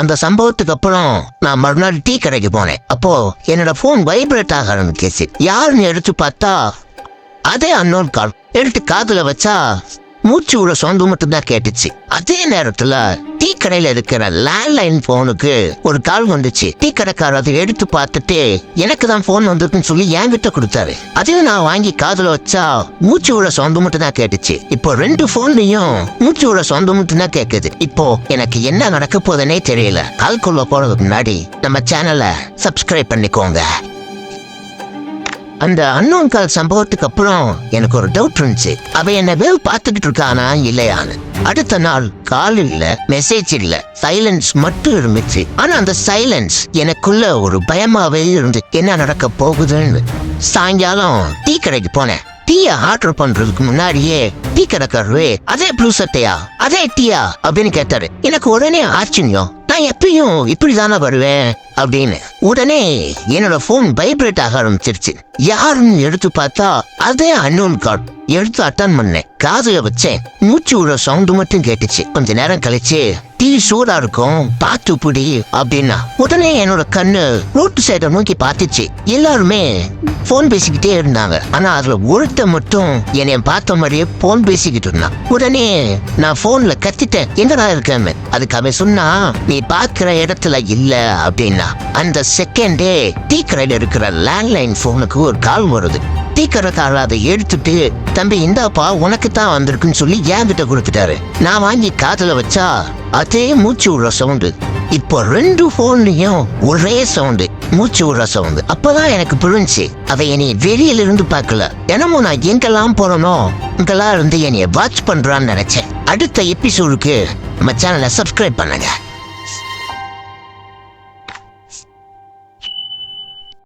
அந்த சம்பவத்துக்கு அப்புறம் நான் மறுநாள் டீ கடைக்கு போனேன். அப்போ என்னோட போன் வைப்ரேட் ஆக ஆரம்பிச்சிச்சு யாருன்னு எடுத்து பார்த்தா அதே அன்னோன் கால் எடுத்து காதுல வச்சா மூச்சு விட சொந்தம் மட்டும்தான் கேட்டுச்சு. அதே நேரத்துல கடையில இருக்கிற லேண்ட்லைன் போனுக்கு ஒரு கால் வந்துச்சு. டீ கடைக்காரர் அதை எடுத்து பார்த்துட்டு எனக்கு தான் போன் வந்திருக்குன்னு சொல்லி என்கிட்ட கொடுத்தாரு. அதையும் நான் வாங்கி காதுல வச்சா மூச்சு விட சொந்த மட்டும் தான் கேட்டுச்சு. இப்போ ரெண்டு போன்லயும் மூச்சு விட சொந்த மட்டும் தான் கேக்குது. இப்போ எனக்கு என்ன நடக்க போதுன்னே தெரியல. கால்குள்ள போறதுக்கு முன்னாடி நம்ம சேனலை சப்ஸ்கிரைப் பண்ணிக்கோங்க. அந்த அன்னோன் கால் சம்பவத்துக்கு அப்புறம் எனக்கு ஒரு டவுட் இருந்துச்சு. அவ என்ன வேவ் பார்த்துக்கிட்டு இருக்கானா இல்லையான்னு. அடுத்த நாள் கால் இல்ல மெசேஜ் இல்ல சைலன்ஸ் மட்டும் இருந்துச்சு. ஆனா அந்த சைலன்ஸ் எனக்குள்ள ஒரு பயமாவே இருந்து என்ன நடக்க போகுதுன்னு. சாயங்காலம் டீ கடைக்கு போனேன். டீயை ஆர்டர் பண்றதுக்கு முன்னாடியே டீ கடைக்காரரு அதே ப்ளூ சட்டையா அதே டீயா? அப்படின்னு கேட்டாரு. எனக்கு உடனே ஆச்சரியம். நான் எப்பயும் இப்படிதானே வருவேன். அப்படின்னு. உடனே என்னோட போன் வைப்ரேட் ஆக ஆரம்பிச்சிருச்சு. யாருன்னு எடுத்து பார்த்தா அதே அன்னோன் கால் எடுத்து அட்டன் பண்ணேன். காதுல வச்சேன். மூச்சு விட சவுண்டு மட்டும் கேட்டுச்சு. கொஞ்ச நேரம் கழிச்சு டீ சூடா இருக்கும். பார்த்து புடி அப்படின்னா. உடனே என்னோட கண்ணு ரோட்டு சைடை நோக்கி பார்த்துச்சு. எல்லாருமே போன் பேசிக்கிட்டே இருந்தாங்க. ஆனா அதுல ஒருத்த மட்டும் என்னை பார்த்த மாதிரியே போன் பேசிக்கிட்டு இருந்தான் உடனே நான் போன்ல கத்திட்டேன். எங்கடா இருக்கேன் அதுக்கு அவன் சொன்னா நீ பாக்குற இடத்துல இல்ல அப்படின்னா. அந்த செகண்டே டீ கடையில இருக்கிற லேண்ட்லைன் போனுக்கு ஒரு கால் வருது. டீ அதை எடுத்துட்டு தம்பி இந்தாப்பா உனக்கு தான் வந்திருக்குன்னு சொல்லி என்கிட்ட கொடுத்துட்டாரு. நான் வாங்கி காதுல வச்சா அதே மூச்சு விடுற சவுண்டு. இப்போ ரெண்டு போன்லயும் ஒரே சவுண்டு மூச்சு விடுற சவுண்டு. அப்பதான் எனக்கு புரிஞ்சு அதை என்னைய வெளியில இருந்து பார்க்கல. தினமும் நான் எங்கெல்லாம் போறனோ இங்கெல்லாம் இருந்து என்னைய வாட்ச் பண்றான்னு நினைச்சேன். அடுத்த எபிசோடுக்கு நம்ம சேனலை சப்ஸ்கிரைப் பண்ணுங்க.